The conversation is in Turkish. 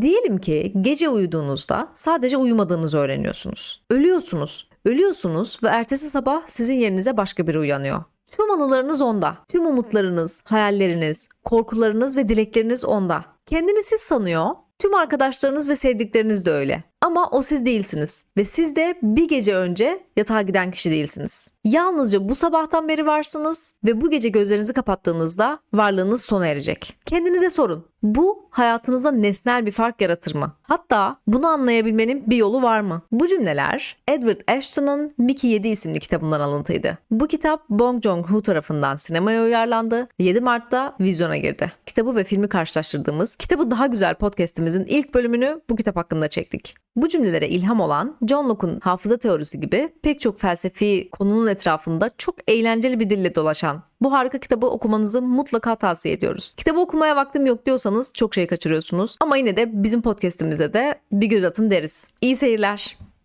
Diyelim ki gece uyuduğunuzda sadece uyumadığınızı öğreniyorsunuz. Ölüyorsunuz. Ölüyorsunuz ve ertesi sabah sizin yerinize başka biri uyanıyor. Tüm anılarınız onda. Tüm umutlarınız, hayalleriniz, korkularınız ve dilekleriniz onda. Kendini siz sanıyor. Tüm arkadaşlarınız ve sevdikleriniz de öyle. Ama o siz değilsiniz ve siz de bir gece önce yatağa giden kişi değilsiniz. Yalnızca bu sabahtan beri varsınız ve bu gece gözlerinizi kapattığınızda varlığınız sona erecek. Kendinize sorun. Bu hayatınızda nesnel bir fark yaratır mı? Hatta bunu anlayabilmenin bir yolu var mı? Bu cümleler Edward Ashton'ın Mickey 7 isimli kitabından alıntıydı. Bu kitap Bong Joon-ho tarafından sinemaya uyarlandı ve 7 Mart'ta vizyona girdi. Kitabı ve filmi karşılaştırdığımız Kitabı Daha Güzel podcastimizin ilk bölümünü bu kitap hakkında çektik. Bu cümlelere ilham olan John Locke'un hafıza teorisi gibi pek çok felsefi konunun etrafında çok eğlenceli bir dille dolaşan bu harika kitabı okumanızı mutlaka tavsiye ediyoruz. Kitabı okumaya vaktim yok diyorsanız çok şey kaçırıyorsunuz ama yine de bizim podcast'imize de bir göz atın deriz. İyi seyirler.